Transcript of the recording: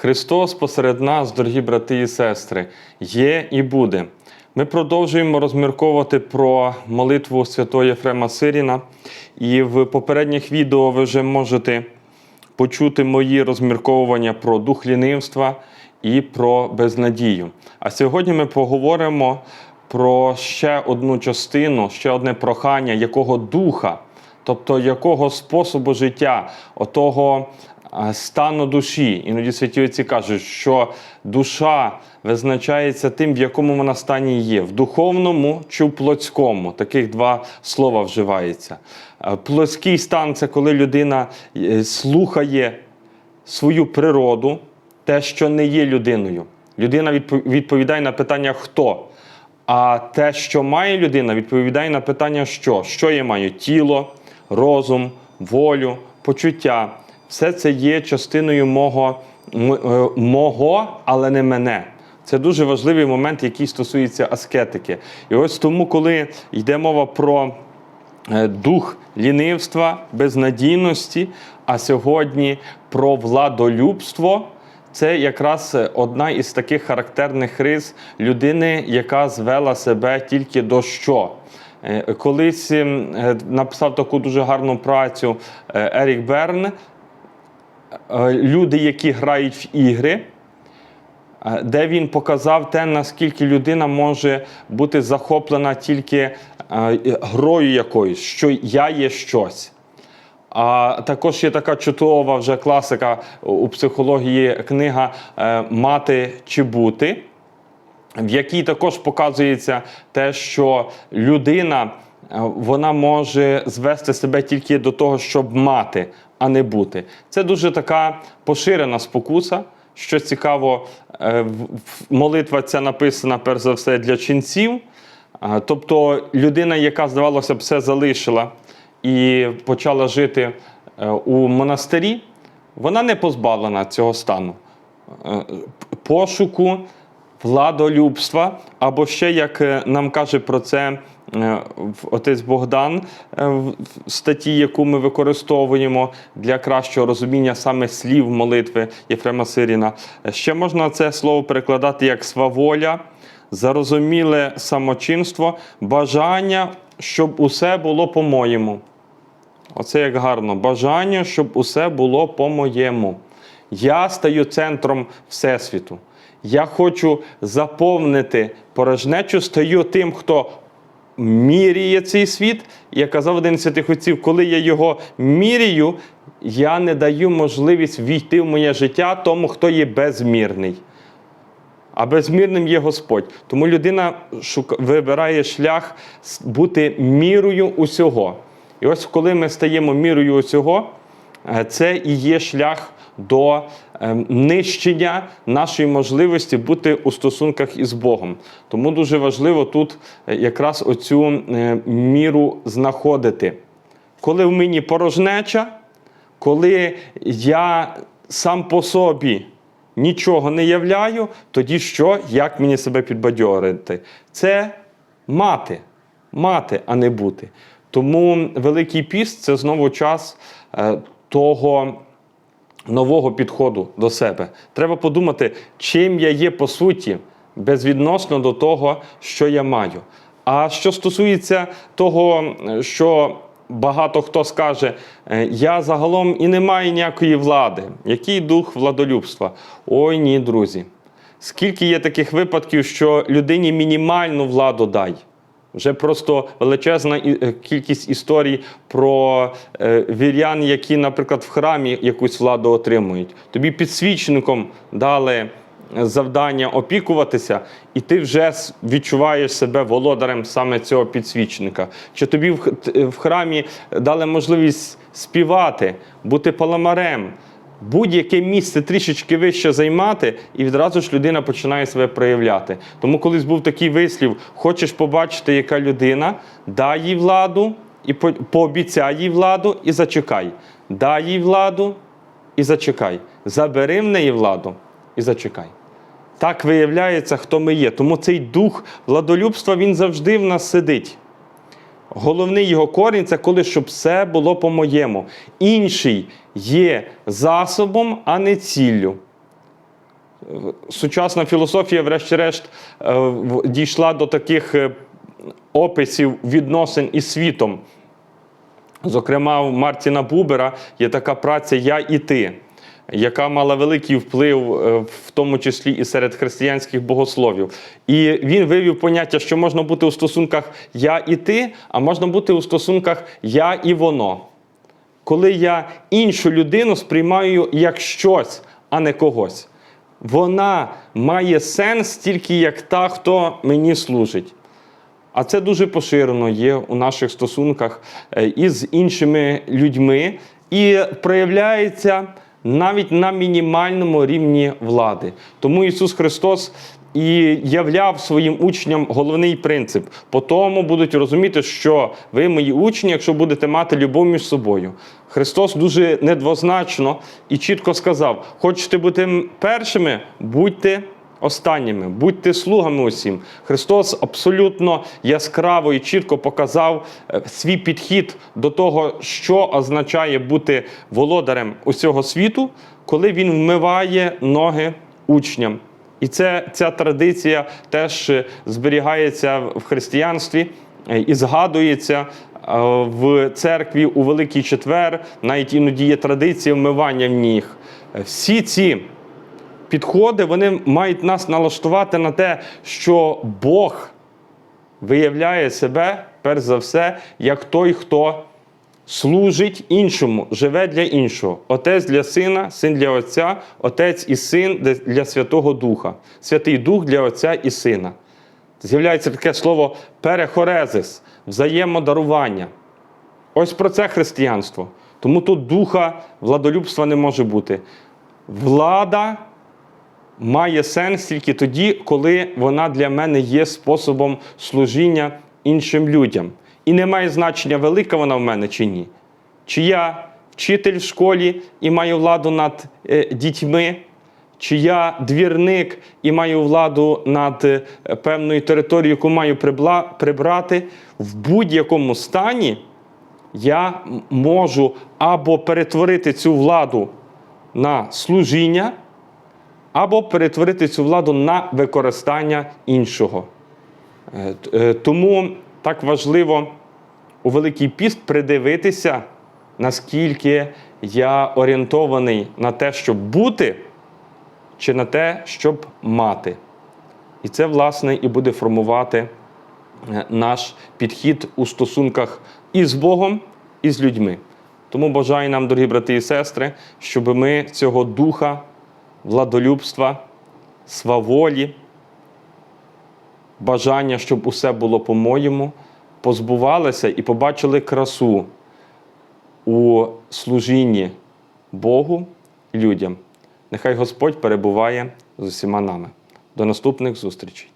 Христос посеред нас, дорогі брати і сестри, є і буде. Ми продовжуємо розмірковувати про молитву святого Єфрема Сиріна. І в попередніх відео ви вже можете почути мої розмірковування про дух лінивства і про безнадію. А сьогодні ми поговоримо про ще одну частину, ще одне прохання, якого духа, тобто якого способу життя, отого стану душі. Іноді святі отці кажуть, що душа визначається тим, в якому вона стані є, в духовному чи в плотському. Таких два слова вживається. Плотський стан це коли людина е, слухає свою природу, те, що не є людиною. Людина відповідає на питання хто. А те, що має людина, відповідає на питання що. Що я маю? Тіло, розум, волю, почуття. Все це є частиною мого, е, мого, але не мене. Це дуже важливий момент, який стосується аскетики. І ось тому, коли йде мова про е, дух лінивства, безнадійності, а сьогодні про владолюбство. Це якраз одна із таких характерних рис людини, яка звела себе тільки до що. Е, Колись написав таку дуже гарну працю Ерік Берн. Е, Люди, які грають в ігри, е, де він показав те, наскільки людина може бути захоплена тільки е, грою якоюсь, що я є щось. А також є така чудова вже класика у психології книга Мати чи бути, в якій також показується те, що людина вона може звести себе тільки до того, щоб мати, а не бути. Це дуже така поширена спокуса. Що цікаво, е, молитва ця написана перш за все для ченців. Тобто людина, яка, здавалося б, все залишила і почала жити е, у монастирі, вона не позбавлена цього стану е, пошуку, владолюбства, або ще, як е, нам каже про це е, отець Богдан е, в в статті, яку ми використовуємо для кращого розуміння саме слів молитви Єфрема Сиріна. Е, Ще можна це слово перекладати як сваволя, зарозуміле самочинство, бажання, щоб усе було по-моєму. Оце як гарно. Бажання, щоб усе було по-моєму. Я стаю центром Всесвіту. Я хочу заповнити порожнечу, стаю тим, хто міряє цей світ. Як казав один з святих отців, коли я його міряю, я не даю можливість війти в моє життя тому, хто є безмірний. А безмірним є Господь. Тому людина вибирає шлях бути мірою усього. І ось коли ми стаємо мірою усього, е, це і є шлях до ем, нищення нашої можливості бути у стосунках із Богом. Тому дуже важливо тут е, якраз оцю е, міру знаходити. Коли в мені порожнеча, коли я сам по собі нічого не являю, тоді що? Як мені себе підбадьорити? Це мати, мати, а не бути. Тому Великий піст це знову час е, того нового підходу до себе. Треба подумати, чим я є по суті, безвідносно до того, що я маю. А що стосується того, що багато хто скаже, е, я загалом і не маю ніякої влади, який дух владолюбства? Ой ні, друзі. Скільки є таких випадків, що людині мінімальну владу дай? Вже просто величезна е, кількість історій про е, вірян, які, наприклад, в храмі якусь владу отримують. Тобі підсвічником дали завдання опікуватися, і ти вже відчуваєш себе володарем саме цього підсвічника. Чи тобі в храмі дали можливість співати, бути паламарем, будь-яке місце трішечки вище займати, і відразу ж людина починає себе проявляти. Тому колись був такий вислів: хочеш побачити, яка людина, дай їй владу і по- пообіцяй їй владу і зачекай. Дай їй владу і зачекай. Забери в неї владу і зачекай. Так виявляється, хто ми є. Тому цей дух владолюбства він завжди в нас сидить. Головний його корінь це коли щоб все було по-моєму. Інший є засобом, а не ціллю. Сучасна філософія, врешті-решт, е, дійшла до таких е, описів відносин із світом. Зокрема, у Мартіна Бубера є така праця Я і ти, яка мала великий вплив, е, в тому числі і серед християнських богословів. І він вивів поняття, що можна бути у стосунках я і ти, а можна бути у стосунках я і воно. Коли я іншу людину сприймаю як щось, а не когось. Вона має сенс тільки як та, хто мені служить. А це дуже поширено є у наших стосунках е, із іншими людьми і проявляється навіть на мінімальному рівні влади. Тому Ісус Христос і являв своїм учням головний принцип. По тому будуть розуміти, що ви мої учні, якщо будете мати любов між собою. Христос дуже недвозначно і чітко сказав: хочете бути першими, будьте останніми, будьте слугами усім. Христос абсолютно яскраво і чітко показав е, свій підхід до того, що означає бути володарем усього світу, коли він вмиває ноги учням. І це, ця традиція теж е, зберігається в християнстві е, і згадується в церкві у Великий Четвер, навіть іноді є традиція вмивання в ніг. Всі ці підходи вони мають нас налаштувати на те, що Бог виявляє себе, перш за все, як той, хто служить іншому, живе для іншого. Отець для сина, син для Отця, Отець і син для- Святого Духа, Святий Дух для Отця і Сина. З'являється таке слово перехорезис, взаємодарування. Ось про це християнство. Тому тут духа владолюбства не може бути. Влада має сенс тільки тоді, коли вона для мене є способом служіння іншим людям. І не має значення, велика вона в мене чи ні. Чи я вчитель в школі і маю владу над е, дітьми, чи я двірник і маю владу над е, певною територією, яку маю прибрати, в будь-якому стані я можу або перетворити цю владу на служіння, або перетворити цю владу на використання іншого. Е, е, Тому так важливо у Великий піст придивитися, наскільки я орієнтований на те, щоб бути, чи на те, щоб мати. І це, власне, і буде формувати е, наш підхід у стосунках і з Богом, і з людьми. Тому бажаю нам, дорогі брати і сестри, щоб ми цього духа владолюбства, сваволі, бажання, щоб усе було по-моєму, позбувалися і побачили красу у служінні Богу людям. Нехай Господь перебуває з усіма нами. До наступних зустрічей.